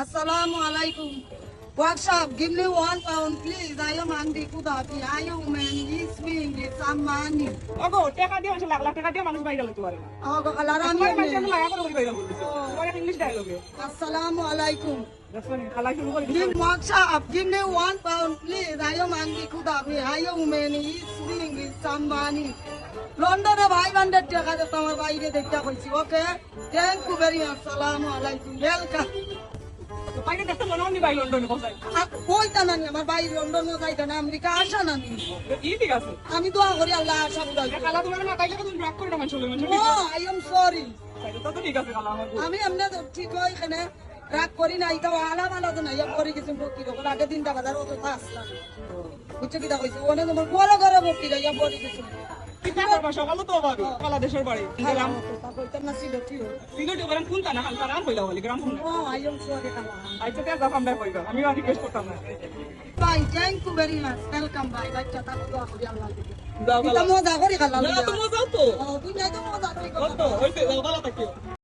Assalamu alaikum. Workshop, give me one pound, please. I am Andy Kudapi. I am man. He's being some money. ওগো টাকা মানুষ লাখ লাখ টাকা দিয়ে মানুষ বাইরে লাগতে পারে না Oh, kalarami তোমার মানুষ. লাগা করে বাইরে বলতেছে তোমার ইংলিশ ডায়লগে শুরু করে Give workshop, give me one pound, please. I am Andy Kudapi. I am man. He's being some money. লন্ডনে ভাই বান্ডের টাকা দিয়ে তোমার বাইরে দেখতে পাইছি okay thank you very much সালামু আলাইকুম ওয়েলকাম বাইরে দেখতে মনে হয় বাইরে লন্ডনে বসাই কইতা নানি আমার বাইরে লন্ডন যাইতা না আমেরিকা আসা নানি। ই ঠিক আছে। আমি দোয়া করি আল্লাহ আশা বুঝাই খালা তোমার না তাইলে তুমি ব্যাক করে না মানুষ নো আই এম সরি আমি এমনি ঠিক হয় এখানে রাগ করি নাই তো আলা মালা তো নাই করি কিছু বকি রকম আগে দিনটা বাজার অত আসলাম বুঝছ কি তা কইছে? ওনে তোমার বড় ঘরে বকি যাই বলি কিছু কি করবা সকালে তো পাবি খালা দেশের বাড়ি গ্রাম সিলেটে গ্রাম কোনটা না হালকা রাম হইলা বলি গ্রাম আচ্ছা তে দাম আমরা কইবা আমি আর রিকোয়েস্ট করতাম না। Bye thank you very much welcome bye বাচ্চা তা দোয়া করি আল্লাহ দাও মজা করি খালা না তুমি। যাও তো। ও তুই তো মজা করি কত হইছে দাও ভালো থাকিও